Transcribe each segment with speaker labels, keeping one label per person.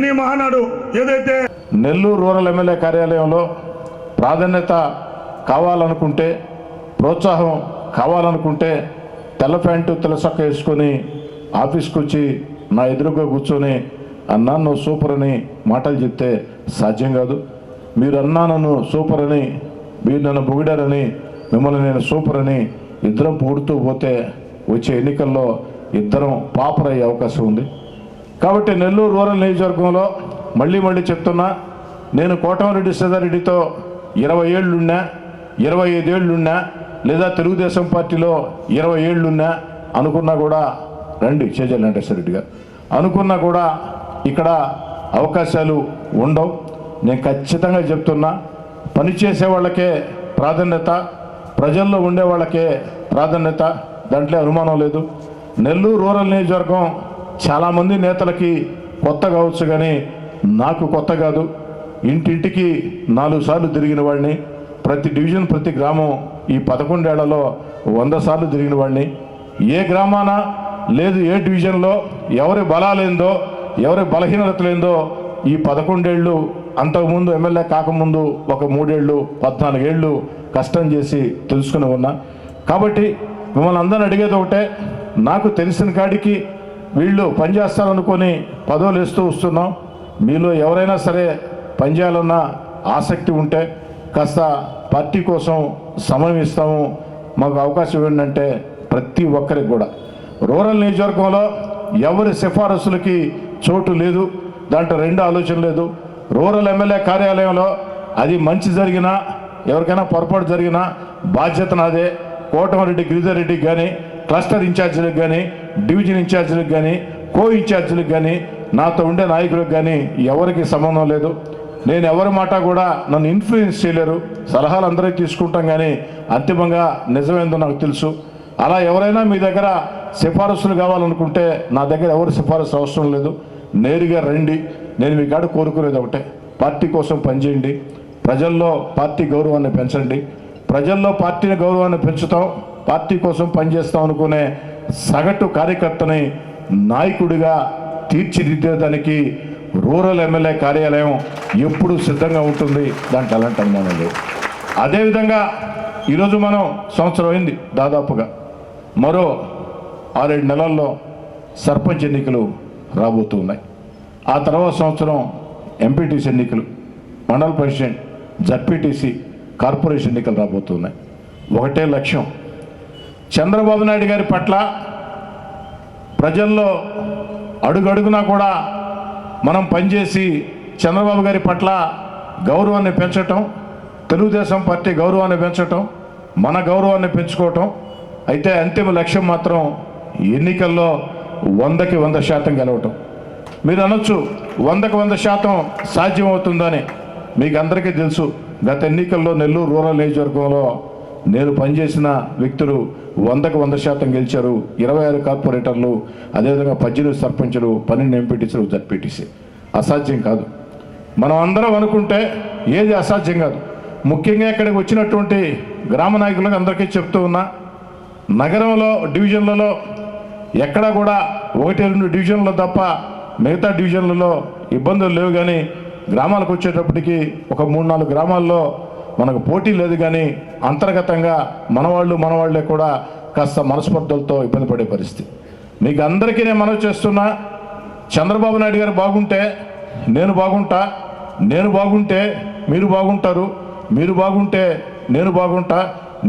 Speaker 1: Mini Mahanadu ఏదైతే
Speaker 2: Nellore rural MLA కార్యాలయంలో ప్రాధాన్యత కావాలనుకుంటే ప్రోత్సాహం కావాలనుకుంటే తెల్ల ప్యాంటు తెల్ల సొక్క వేసుకొని ఆఫీస్కి వచ్చి నా ఎదురుగా కూర్చొని అన్నా నువ్వు సూపర్ అని మాటలు చెప్తే సాధ్యం కాదు. మీరు అన్నా నన్ను సూపర్ అని మీరు నన్ను పొగిడారని మిమ్మల్ని నేను సూపర్ అని ఇద్దరం పొగుడుతూ పోతే వచ్చే ఎన్నికల్లో ఇద్దరం పాపర్ అయ్యే అవకాశం ఉంది. కాబట్టి నెల్లూరు రూరల్ నియోజకవర్గంలో మళ్ళీ మళ్ళీ చెప్తున్నా నేను కోటమరెడ్డి సీతారెడ్డితో ఇరవై ఏళ్ళున్నా ఇరవై ఐదేళ్ళున్నా లేదా తెలుగుదేశం పార్టీలో ఇరవై ఏళ్ళున్నా అనుకున్నా కూడా రండి చేజల్ వెంకటేశ్వరరెడ్డి గారు అనుకున్నా కూడా ఇక్కడ అవకాశాలు ఉండవు. నేను ఖచ్చితంగా చెప్తున్నా పనిచేసే వాళ్ళకే ప్రాధాన్యత ప్రజల్లో ఉండే వాళ్ళకే ప్రాధాన్యత దాంట్లో అనుమానం లేదు. నెల్లూరు రూరల్ నియోజకవర్గం చాలామంది నేతలకి కొత్త కావచ్చు కానీ నాకు కొత్త కాదు. ఇంటింటికి నాలుగు సార్లు తిరిగిన వాడిని ప్రతి డివిజన్ ప్రతి గ్రామం ఈ పదకొండేళ్ళలో వంద సార్లు తిరిగిన వాడిని. ఏ గ్రామాన లేదు ఏ డివిజన్లో ఎవరి బలాలేందో ఎవరి బలహీనతలేందో ఈ పదకొండేళ్ళు అంతకుముందు ఎమ్మెల్యే కాకముందు ఒక మూడేళ్ళు పద్నాలుగేళ్ళు కష్టం చేసి తెలుసుకుని ఉన్నా. కాబట్టి మిమ్మల్ని అందరిని అడిగేది ఒకటే నాకు తెలిసిన కాడికి వీళ్ళు పనిచేస్తారనుకొని పదవులు వేస్తూ వస్తున్నాం. మీలో ఎవరైనా సరే పనిచేయాలన్న ఆసక్తి ఉంటే కాస్త పార్టీ కోసం సమయం ఇస్తాము. మాకు అవకాశం ఇవ్వండి అంటే ప్రతి ఒక్కరికి కూడా. రూరల్ నియోజకవర్గంలో ఎవరి సిఫారసులకి చోటు లేదు. దాంట్లో రెండు ఆలోచన లేదు. రూరల్ ఎమ్మెల్యే కార్యాలయంలో అది మంచి జరిగినా ఎవరికైనా పొరపాటు జరిగినా బాధ్యత నాదే. కోటమరెడ్డి గిరిధర్ రెడ్డికి కానీ క్లస్టర్ ఇన్ఛార్జీలకు కానీ డివిజన్ ఇన్ఛార్జీలకు కానీ కో ఇన్ఛార్జీలకు కానీ నాతో ఉండే నాయకులకు కానీ ఎవరికి సంబంధం లేదు. నేను ఎవరి మాట కూడా నన్ను ఇన్ఫ్లుయెన్స్ చేయలేరు. సలహాలు అందరికీ తీసుకుంటాం కానీ అంతిమంగా నిజమేందో నాకు తెలుసు. అలా ఎవరైనా మీ దగ్గర సిఫారసులు కావాలనుకుంటే నా దగ్గర ఎవరు సిఫారసు అవసరం లేదు. నేరుగా రండి. నేను మీ కాడ కోరుకునేది ఒకటే. పార్టీ కోసం పనిచేయండి. ప్రజల్లో పార్టీ గౌరవాన్ని పెంచండి. ప్రజల్లో పార్టీని గౌరవాన్ని పెంచుతాం. పార్టీ కోసం పనిచేస్తాం అనుకునే సగటు కార్యకర్తని నాయకుడిగా తీర్చిదిద్దేదానికి రూరల్ ఎమ్మెల్యే కార్యాలయం ఎప్పుడు సిద్ధంగా ఉంటుంది. దాని ఎలాంటి అనుమానం లేదు. అదేవిధంగా ఈరోజు మనం సంవత్సరం అయింది దాదాపుగా. మరో ఆరేడు నెలల్లో సర్పంచ్ ఎన్నికలు రాబోతూ ఉన్నాయి. ఆ తర్వాత సంవత్సరం ఎంపీటీసీ ఎన్నికలు మండల ప్రెసిడెంట్ జడ్పీటీసీ కార్పొరేషన్ ఎన్నికలు రాబోతున్నాయి ఒకటే లక్ష్యం చంద్రబాబు నాయుడు గారి పట్ల ప్రజల్లో అడుగడుగునా కూడా మనం పనిచేసి చంద్రబాబు గారి పట్ల గౌరవాన్ని పెంచటం తెలుగుదేశం పార్టీ గౌరవాన్ని పెంచటం మన గౌరవాన్ని పెంచుకోవటం అయితే అంతిమ లక్ష్యం మాత్రం ఎన్నికల్లో వందకి వంద శాతం గెలవటం. మీరు అనొచ్చు వందకి వంద శాతం సాధ్యమవుతుందని. మీకు అందరికీ తెలుసు గత ఎన్నికల్లో నెల్లూరు రూరల్ నియోజకవర్గంలో నేను పనిచేసిన వ్యక్తులు వందకు వంద శాతం గెలిచారు. ఇరవై ఆరు కార్పొరేటర్లు అదేవిధంగా పద్దెనిమిది సర్పంచులు పన్నెండు ఎంపీటీసీలు జడ్పీటీసీ. అసాధ్యం కాదు. మనం అందరం అనుకుంటే ఏది అసాధ్యం కాదు. ముఖ్యంగా ఇక్కడికి వచ్చినటువంటి గ్రామ నాయకులకు అందరికీ చెప్తూ ఉన్నా నగరంలో డివిజన్లలో ఎక్కడా కూడా ఒకటి రెండు డివిజన్లు తప్ప మిగతా డివిజన్లలో ఇబ్బందులు లేవు కానీ గ్రామాలకు వచ్చేటప్పటికి ఒక మూడు నాలుగు గ్రామాల్లో మనకు పోటీ లేదు కానీ అంతర్గతంగా మనవాళ్ళు మనవాళ్ళే కూడా కాస్త మనస్పర్ధలతో ఇబ్బంది పడే పరిస్థితి. మీకు అందరికీ నేను మనవి చేస్తున్నా చంద్రబాబు నాయుడు గారు బాగుంటే నేను బాగుంటా నేను బాగుంటే మీరు బాగుంటారు మీరు బాగుంటే నేను బాగుంటా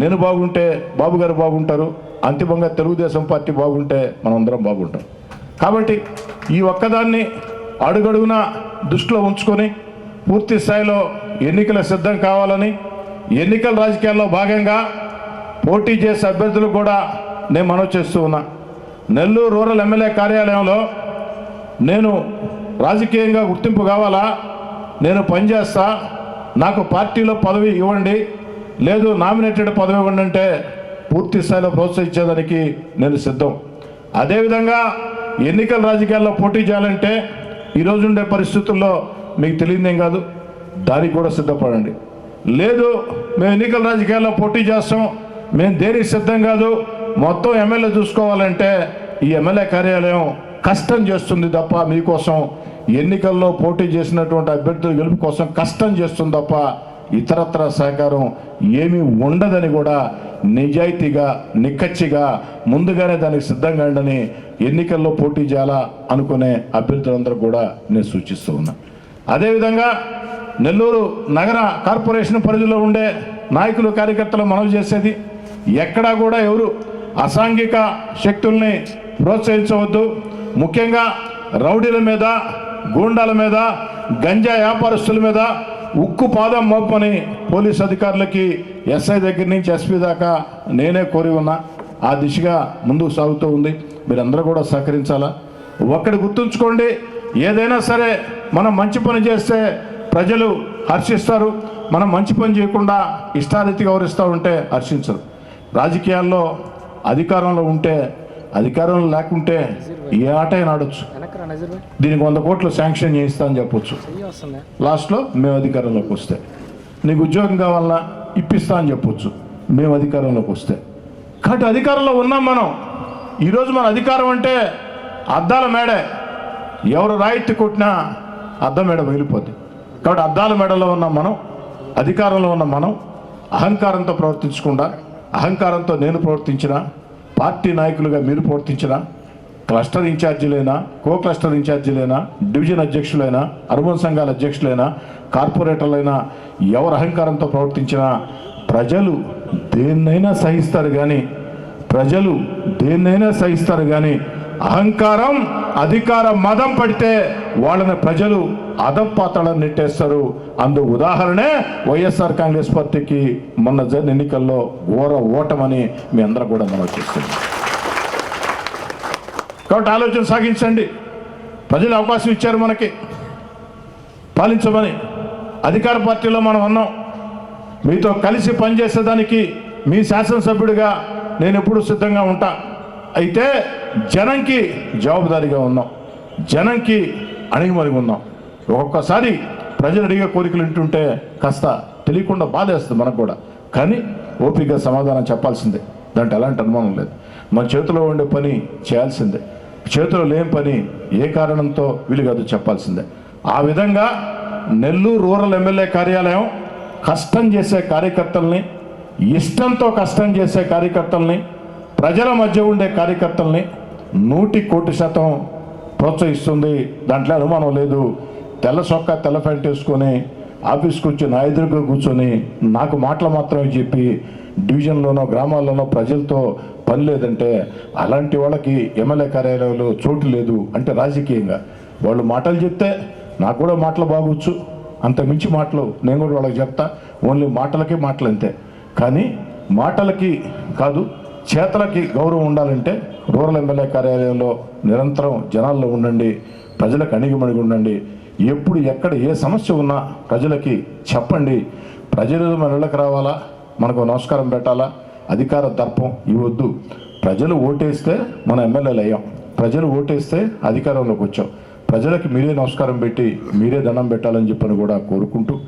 Speaker 2: నేను బాగుంటే బాబు గారు బాగుంటారు అంతిమంగా తెలుగుదేశం పార్టీ బాగుంటే మనందరం బాగుంటాం. కాబట్టి ఈ ఒక్కదాన్ని అడుగడుగున దృష్టిలో ఉంచుకొని పూర్తి స్థాయిలో ఎన్నికల సిద్ధం కావాలని ఎన్నికల రాజకీయాల్లో భాగంగా పోటీ చేసే అభ్యర్థులు కూడా నేను మనవి చేస్తూ ఉన్నా. నెల్లూరు రూరల్ ఎమ్మెల్యే కార్యాలయంలో నేను రాజకీయంగా గుర్తింపు కావాలా? నేను పనిచేస్తా నాకు పార్టీలో పదవి ఇవ్వండి. లేదు నామినేటెడ్ పదవి ఇవ్వండి అంటే పూర్తి స్థాయిలో ప్రోత్సహించేదానికి నేను సిద్ధం. అదేవిధంగా ఎన్నికల రాజకీయాల్లో పోటీ చేయాలంటే ఈరోజుండే పరిస్థితుల్లో మీకు తెలియదేం కాదు. దానికి కూడా సిద్ధపడండి. లేదు మేము ఎన్నికల రాజకీయాల్లో పోటీ చేస్తాం. మేము దేనికి సిద్ధం కాదు? మొత్తం ఎమ్మెల్యే చూసుకోవాలంటే ఈ ఎమ్మెల్యే కార్యాలయం కష్టం చేస్తుంది తప్ప మీకోసం ఎన్నికల్లో పోటీ చేసినటువంటి అభ్యర్థుల గెలుపు కోసం కష్టం చేస్తుంది తప్ప ఇతరత్ర సహకారం ఏమీ ఉండదని కూడా నిజాయితీగా నిక్కచ్చిగా ముందుగానే దానికి సిద్ధంగా ఉండని ఎన్నికల్లో పోటీ చేయాలా అనుకునే అభ్యర్థులందరూ కూడా నేను సూచిస్తూ ఉన్నా. అదేవిధంగా నెల్లూరు నగర కార్పొరేషన్ పరిధిలో ఉండే నాయకులు కార్యకర్తలు మనవి చేసేది ఎక్కడా కూడా ఎవరు అసాంఘిక శక్తుల్ని ప్రోత్సహించవద్దు. ముఖ్యంగా రౌడీల మీద గూండాల మీద గంజా వ్యాపారస్తుల మీద ఉక్కు పాదం మోపని పోలీస్ అధికారులకి ఎస్ఐ దగ్గర నుంచి ఎస్పీ దాకా నేనే కోరి ఉన్నా. ఆ దిశగా ముందుకు సాగుతూ ఉంది. మీరందరూ కూడా సహకరించాలా? ఒక్కడి గుర్తుంచుకోండి ఏదైనా సరే మనం మంచి పని చేస్తే ప్రజలు హర్షిస్తారు. మనం మంచి పని చేయకుండా ఇష్టారీతి గౌరవిస్తూ ఉంటే హర్షించరు. రాజకీయాల్లో అధికారంలో ఉంటే అధికారంలో లేకుంటే ఏ ఆట ఆడొచ్చు. దీనికి వంద కోట్లు శాంక్షన్ చేయిస్తా అని చెప్పొచ్చు. లాస్ట్లో మేము అధికారంలోకి వస్తే. నీకు ఉద్యోగం కావాలన్నా ఇప్పిస్తా అని చెప్పొచ్చు. మేము అధికారంలోకి వస్తే. కాబట్టి అధికారంలో ఉన్నాం మనం. ఈరోజు మన అధికారం అంటే అద్దాల మేడే. ఎవరు రాయితీ కొట్టినా అద్దం మేడ వెళ్ళిపోద్ది కాబట్టి అద్దాల మెడలో ఉన్న మనం అధికారంలో ఉన్న మనం అహంకారంతో ప్రవర్తించకుండా అహంకారంతో నేను ప్రవర్తించిన పార్టీ నాయకులుగా మీరు ప్రవర్తించిన క్లస్టర్ ఇన్ఛార్జీలైనా కో క్లస్టర్ ఇన్ఛార్జీలైనా డివిజన్ అధ్యక్షులైనా అర్బన్ సంఘాల అధ్యక్షులైనా కార్పొరేటర్లైనా ఎవరు అహంకారంతో ప్రవర్తించినా ప్రజలు దేన్నైనా సహిస్తారు కానీ ప్రజలు దేన్నైనా సహిస్తారు కానీ అహంకారం అధికార మదం పడితే వాళ్ళని ప్రజలు అధపాతాళం నెట్టేస్తారు. అందు ఉదాహరణే వైఎస్ఆర్ కాంగ్రెస్ పార్టీకి మొన్న జరిగిన ఎన్నికల్లో ఘోర ఓటమని మీ అందరూ కూడా మనం చేస్తుంది కాబట్టి ఆలోచన సాగించండి. ప్రజలు అవకాశం ఇచ్చారు మనకి. పాలించమని. అధికార పార్టీలో మనం ఉన్నాం. మీతో కలిసి పనిచేసేదానికి మీ శాసనసభ్యుడిగా నేను ఎప్పుడూ సిద్ధంగా ఉంటాను అయితే జనంకి జవాబుదారీగా ఉన్నాం. జనంకి అణిగిమరిగి ఉన్నాం. ఒక్కొక్కసారి ప్రజలు అడిగే కోరికలు వింటుంటే కాస్త తెలియకుండా బాధేస్తుంది మనకు కూడా. కానీ ఓపికగా సమాధానం చెప్పాల్సిందే. దాంట్లో ఎలాంటి అనుమానం లేదు. మన చేతిలో ఉండే పని చేయాల్సిందే. చేతిలో లేని పని ఏ కారణంతో వీలు కాదు చెప్పాల్సిందే. ఆ విధంగా నెల్లూరు రూరల్ ఎమ్మెల్యే కార్యాలయం కష్టం చేసే కార్యకర్తల్ని ఇష్టంతో కష్టం చేసే కార్యకర్తల్ని ప్రజల మధ్య ఉండే కార్యకర్తల్ని నూటి కోటి శాతం ప్రోత్సహిస్తుంది. దాంట్లో అనుమానం లేదు. తెల్ల సొక్క తెల్ల ప్యాంట్ వేసుకొని ఆఫీస్కి వచ్చి నా ఎదురుగా కూర్చొని నాకు మాటలు మాత్రమే చెప్పి డివిజన్లోనో గ్రామాల్లోనో ప్రజలతో పని లేదంటే అలాంటి వాళ్ళకి ఎమ్మెల్యే కార్యాలయంలో చోటు లేదు అంటే రాజకీయంగా. వాళ్ళు మాటలు చెప్తే నాకు కూడా మాటలు బాగొచ్చు. అంత మించి మాటలు నేను కూడా వాళ్ళకి చెప్తా. ఓన్లీ మాటలకి మాటలు అంతే కానీ మాటలకి కాదు చేతలకి గౌరవం ఉండాలంటే రూరల్ ఎమ్మెల్యే కార్యాలయంలో నిరంతరం జనాల్లో ఉండండి ప్రజలకు అణిగిమణిగి ఉండండి. ఎప్పుడు ఎక్కడ ఏ సమస్య ఉన్నా ప్రజలకి చెప్పండి. ప్రజలు మన ఇళ్ళకి రావాలా? మనకు నమస్కారం పెట్టాలా? అధికార దర్పం ఇవ్వద్దు. ప్రజలు ఓటేస్తే మన ఎమ్మెల్యేలు అయ్యాం. ప్రజలు ఓటేస్తే అధికారంలోకి వచ్చాం. ప్రజలకి మీరే నమస్కారం పెట్టి మీరే దండం పెట్టాలని చెప్పని కూడా కోరుకుంటూ